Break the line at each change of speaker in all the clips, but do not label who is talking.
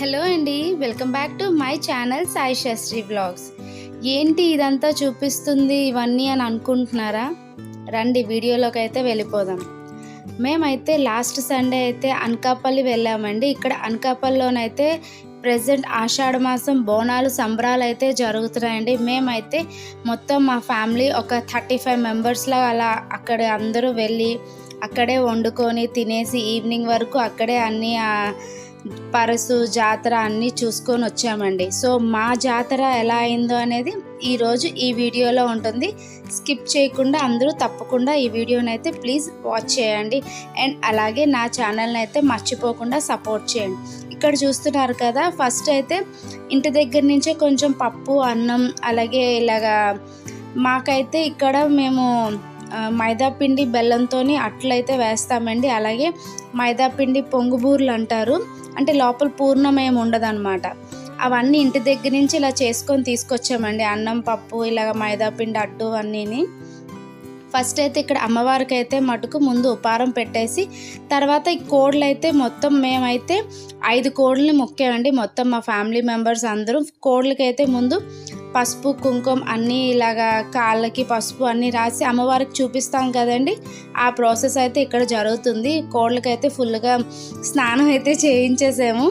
Hello అండి welcome back to my channel Sai Shastri blogs ఏంటి ఇదంతా చూపిస్తుంది ఇవన్నీ అని అనుకుంటున్నారా? రండి వీడియోలోకి అయితే వెళ్ళిపోదాం. మేమైతే లాస్ట్ సండే అయితే అనకాపల్లి వెళ్ళామండి. ఇక్కడ అనకాపల్లిలోనైతే ప్రజెంట్ ఆషాఢ మాసం బోనాలు సంబరాలు అయితే జరుగుతున్నాయండి. మేమైతే మొత్తం మా ఫ్యామిలీ ఒక థర్టీ ఫైవ్ మెంబర్స్లో అలా అక్కడ అందరూ వెళ్ళి అక్కడే వండుకొని తినేసి ఈవినింగ్ వరకు అక్కడే అన్నీ పరసు జాతర అన్నీ చూసుకొని వచ్చామండి. సో మా జాతర ఎలా అయిందో అనేది ఈరోజు ఈ వీడియోలో ఉంటుంది. స్కిప్ చేయకుండా అందరూ తప్పకుండా ఈ వీడియోని అయితే ప్లీజ్ వాచ్ చేయండి. అండ్ అలాగే నా ఛానల్ని అయితే మర్చిపోకుండా సపోర్ట్ చేయండి. ఇక్కడ చూస్తున్నారు కదా ఫస్ట్ అయితే ఇంటి దగ్గర నుంచే కొంచెం పప్పు అన్నం అలాగే ఇలాగా మాకైతే ఇక్కడ మేము మైదాపిండి బెల్లంతో అట్లయితే వేస్తామండి. అలాగే మైదాపిండి పొంగుబూర్లు అంటారు. అంటే లోపల పూర్ణం ఏమి ఉండదన్నమాట. అవన్నీ ఇంటి దగ్గర నుంచి ఇలా చేసుకొని తీసుకొచ్చామండి. అన్నం పప్పు ఇలాగ మైదాపిండి అట్టు అడ్డు అన్నీని. ఫస్ట్ అయితే ఇక్కడ అమ్మవారికి అయితే మటుకు ముందు ఉపారం పెట్టేసి తర్వాత ఈ కోడ్లు అయితే మొత్తం మేమైతే ఐదు కోళ్ళని మొక్కామండి. మొత్తం మా ఫ్యామిలీ మెంబర్స్ అందరూ కోళ్ళకైతే ముందు పసుపు కుంకుమ అన్నీ ఇలాగా కాళ్ళకి పసుపు అన్నీ రాసి అమ్మవారికి చూపిస్తాం కదండి. ఆ ప్రాసెస్ అయితే ఇక్కడ జరుగుతుంది. కోళ్ళకైతే ఫుల్గా స్నానం అయితే చేయించేసాము.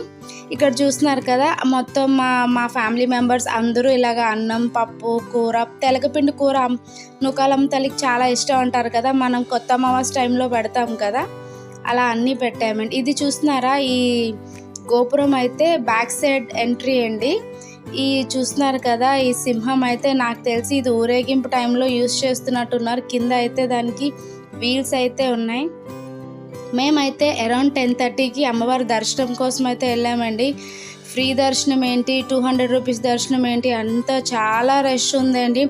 ఇక్కడ చూస్తున్నారు కదా మొత్తం మా మా ఫ్యామిలీ మెంబర్స్ అందరూ ఇలాగ అన్నం పప్పు కూర తెలకపిండి కూర నుకాలం తల్లికి చాలా ఇష్టం అంటారు కదా. మనం కొత్త అమావాస టైంలో పెడతాం కదా. అలా అన్నీ పెట్టామండి. ఇది చూస్తున్నారా ఈ గోపురం అయితే బ్యాక్ సైడ్ ఎంట్రీ అండి. ఈ చూస్తున్నారు కదా ఈ సింహం అయితే నాకు తెలిసి ఇది ఊరేగింపు టైంలో యూస్ చేస్తున్నట్టున్నారు. కింద అయితే దానికి వీల్స్ అయితే ఉన్నాయి. మేమైతే అరౌండ్ టెన్ థర్టీకి అమ్మవారి దర్శనం కోసం అయితే వెళ్ళామండి. ఫ్రీ దర్శనం ఏంటి? టూ హండ్రెడ్ రూపీస్ దర్శనం ఏంటి? అంతా చాలా రష్ ఉందండి.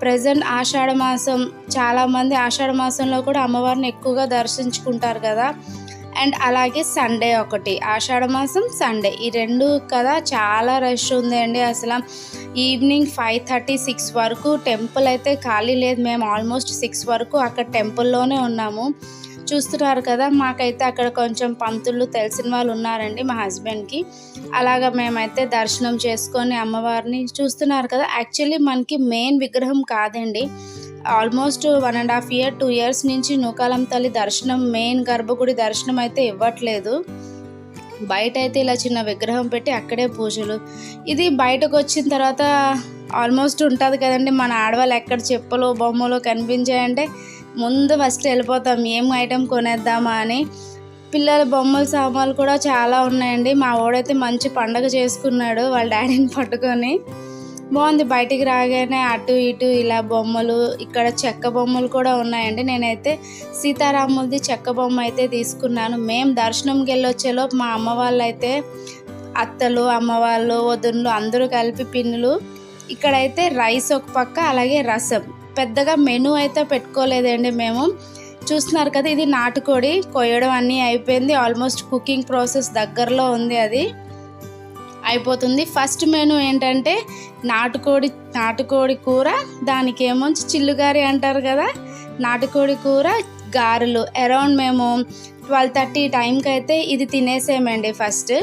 ప్రజెంట్ ఆషాఢ మాసం చాలామంది ఆషాఢ మాసంలో కూడా అమ్మవారిని ఎక్కువగా దర్శించుకుంటారు కదా. అండ్ అలాగే సండే ఒకటి ఆషాఢ మాసం సండే. ఈ రెండు కదా చాలా రష్ ఉందండి అసలు. ఈవినింగ్ ఫైవ్ థర్టీ సిక్స్ వరకు టెంపుల్ అయితే ఖాళీ లేదు. మేము ఆల్మోస్ట్ సిక్స్ వరకు అక్కడ టెంపుల్లోనే ఉన్నాము. చూస్తున్నారు కదా మాకైతే అక్కడ కొంచెం పంతులు తెలిసిన వాళ్ళు ఉన్నారండి మా హస్బెండ్కి అలాగా మేమైతే దర్శనం చేసుకొని అమ్మవారిని చూస్తున్నారు కదా. యాక్చువల్లీ మనకి మెయిన్ విగ్రహం కాదండి. Almost one and half year two years నుంచి నూకాలం తల్లి దర్శనం మెయిన్ గర్భగుడి దర్శనం అయితే ఇవ్వట్లేదు. బయట అయితే ఇలా చిన్న విగ్రహం పెట్టి అక్కడే పూజలు. ఇది బయటకు వచ్చిన తర్వాత ఆల్మోస్ట్ ఉంటుంది కదండి మన ఆడవాళ్ళు ఎక్కడ చెప్పులు బొమ్మలు కనిపించాయంటే ముందు ఫస్ట్ వెళ్ళిపోతాం ఏం ఐటెం కొనేద్దామా అని. పిల్లల బొమ్మల సామాన్లు కూడా చాలా ఉన్నాయండి. మా ఓడైతే మంచి పండగ చేసుకున్నాడు వాళ్ళ డాడీని పట్టుకొని. బాగుంది. బయటికి రాగానే అటు ఇటు ఇలా బొమ్మలు ఇక్కడ చెక్క బొమ్మలు కూడా ఉన్నాయండి. నేనైతే సీతారాములది చెక్క బొమ్మ అయితే తీసుకున్నాను. మేము దర్శనంకి వెళ్ళొచ్చేలోపు మా అమ్మ వాళ్ళు అయితే అత్తలు అమ్మవాళ్ళు వదులు అందరూ కలిపి పిన్నులు ఇక్కడైతే రైస్ ఒక పక్క అలాగే రసం. పెద్దగా మెనూ అయితే పెట్టుకోలేదండి మేము. చూస్తున్నారు కదా ఇది నాటుకోడి కొయ్యడం అన్నీ అయిపోయింది. ఆల్మోస్ట్ కుకింగ్ ప్రాసెస్ దగ్గరలో ఉంది అది. అయిపోతుంది. ఫస్ట్ మెను ఏంటంటే నాటుకోడి నాటుకోడి కూర దానికి ఏమో చిల్లుగారి అంటారు కదా. నాటుకోడి కూర గారెలు. అరౌండ్ మేము ట్వెల్వ్ థర్టీ టైంకి అయితే ఇది తినేసేమండి ఫస్ట్.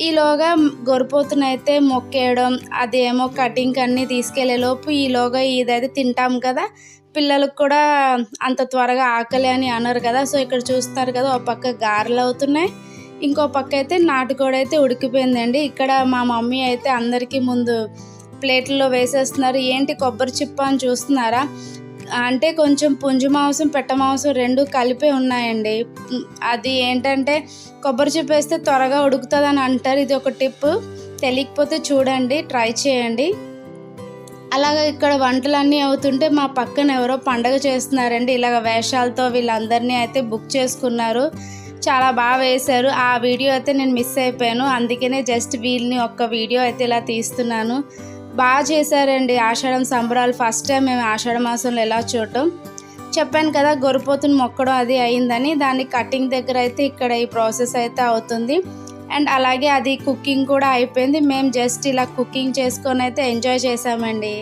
ఈలోగా గొరిపోతునైతే మొక్కేయడం అదేమో కటింగ్ అన్నీ తీసుకెళ్ళేలోపు ఈలోగా ఇదైతే తింటాం కదా. పిల్లలకు కూడా అంత త్వరగా ఆకలి అని అన్నారు కదా. సో ఇక్కడ చూస్తారు కదా ఒక పక్క గారెలు అవుతున్నాయి. ఇంకో పక్క అయితే నాటుకోడి అయితే ఉడికిపోయిందండి. ఇక్కడ మా మమ్మీ అయితే అందరికీ ముందు ప్లేట్లో వేసేస్తున్నారు. ఏంటి కొబ్బరి చిప్ప అని చూస్తున్నారా? అంటే కొంచెం పుంజు మాంసం పెట్ట మాంసం రెండు కలిపే ఉన్నాయండి. అది ఏంటంటే కొబ్బరి చిప్ప వేస్తే త్వరగా ఉడుకుతుందని అంటారు. ఇది ఒక టిప్ తెలియకపోతే చూడండి ట్రై చేయండి. అలాగే ఇక్కడ వంటలన్నీ అవుతుంటే మా పక్కన ఎవరో పండగ చేస్తున్నారండి. ఇలాగ వేషాలతో వీళ్ళందరినీ అయితే బుక్ చేసుకున్నారు. చాలా బాగా వేశారు. ఆ వీడియో అయితే నేను మిస్ అయిపోయాను. అందుకనే జస్ట్ వీళ్ళని ఒక్క వీడియో అయితే ఇలా తీస్తున్నాను. బాగా చేశారండి ఆషాఢం సంబరాలు. ఫస్ట్ టైం మేము ఆషాఢ మాసంలో ఎలా చూడటం. చెప్పాను కదా గొరిపోతుని మొక్కడం అది అయిందని. దాన్ని కటింగ్ దగ్గర అయితే ఇక్కడ ఈ ప్రాసెస్ అయితే అవుతుంది. అండ్ అలాగే అది కుకింగ్ కూడా అయిపోయింది. మేము జస్ట్ ఇలా కుకింగ్ చేసుకొని అయితే ఎంజాయ్ చేసామండి